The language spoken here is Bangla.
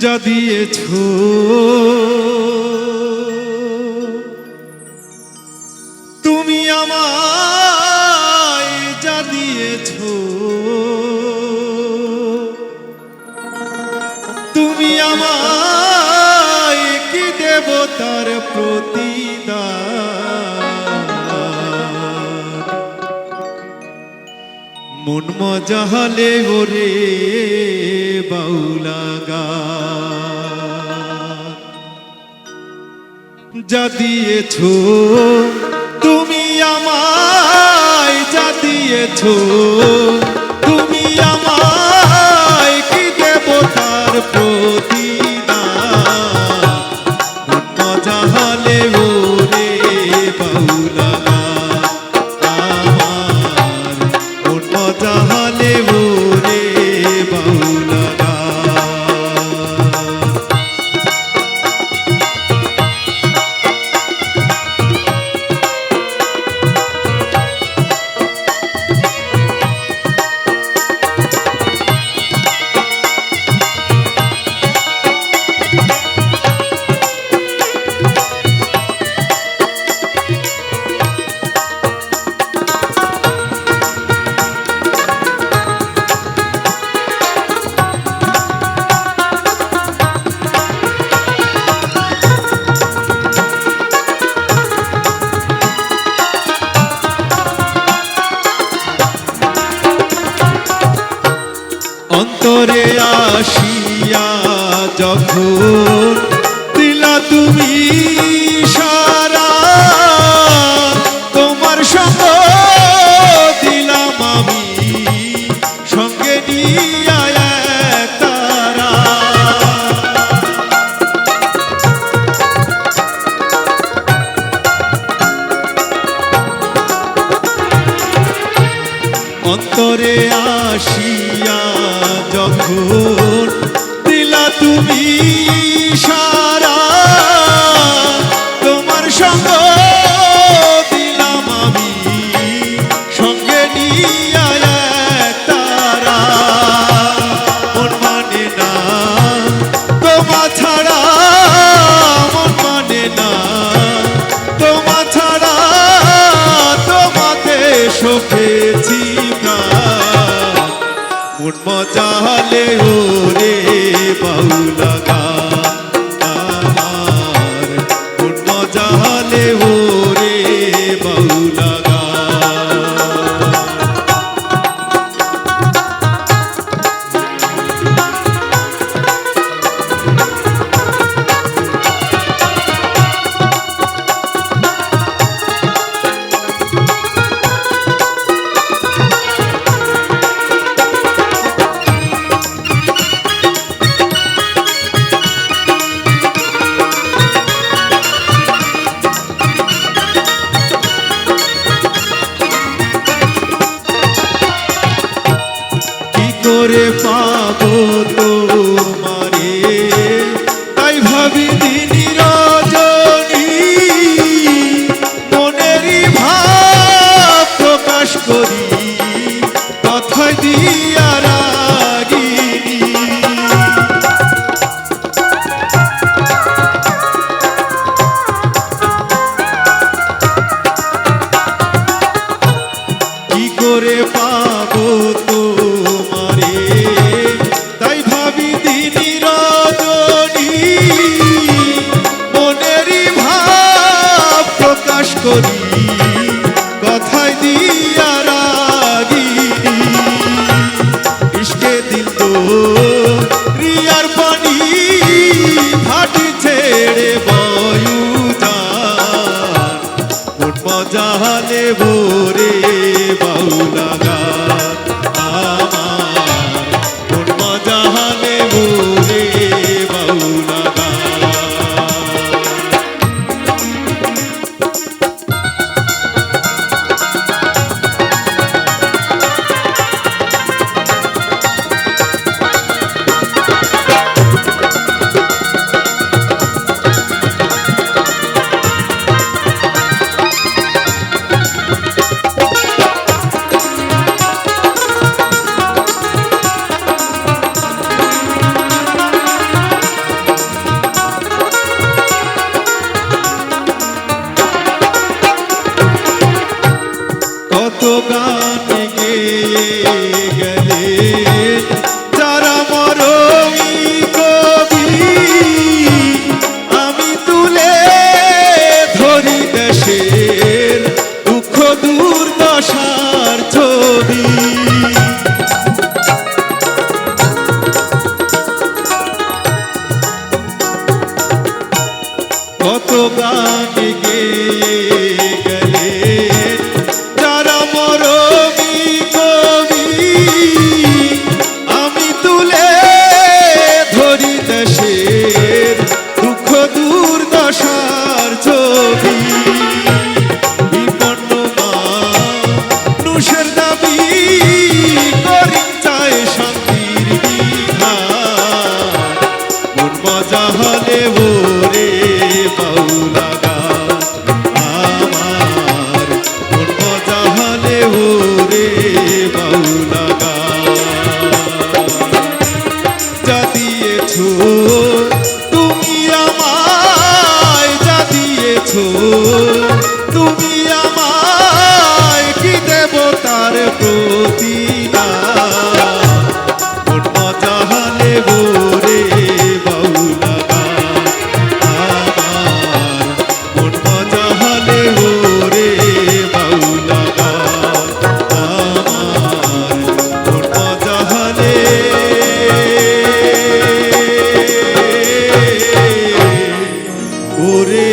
যা দিয়েছ। তুমি আমায় যা দিয়েছ। তুমি আমায় কি দেবতার প্রতিদান? মন মজাহালে ওরে বাউলাগা যা দিয়েছ। তুমি আমায় যা দিয়েছ। তুমি আমায় কি মজাহালে ওরে বাউলাগা আমার মন মজাহালে ওরে আসিয়া যখন Deus. করে পাবো তোমারে তাই ভাবি তিনি রজনী মনেরই ভাব প্রকাশ করি। করি কথায় দিয়া রাগি। ইসকে দিল তো পানি ছেড়ে বয়ুতা মন মজালে ভোরে বাউলাগা i'm Revolution. ওরে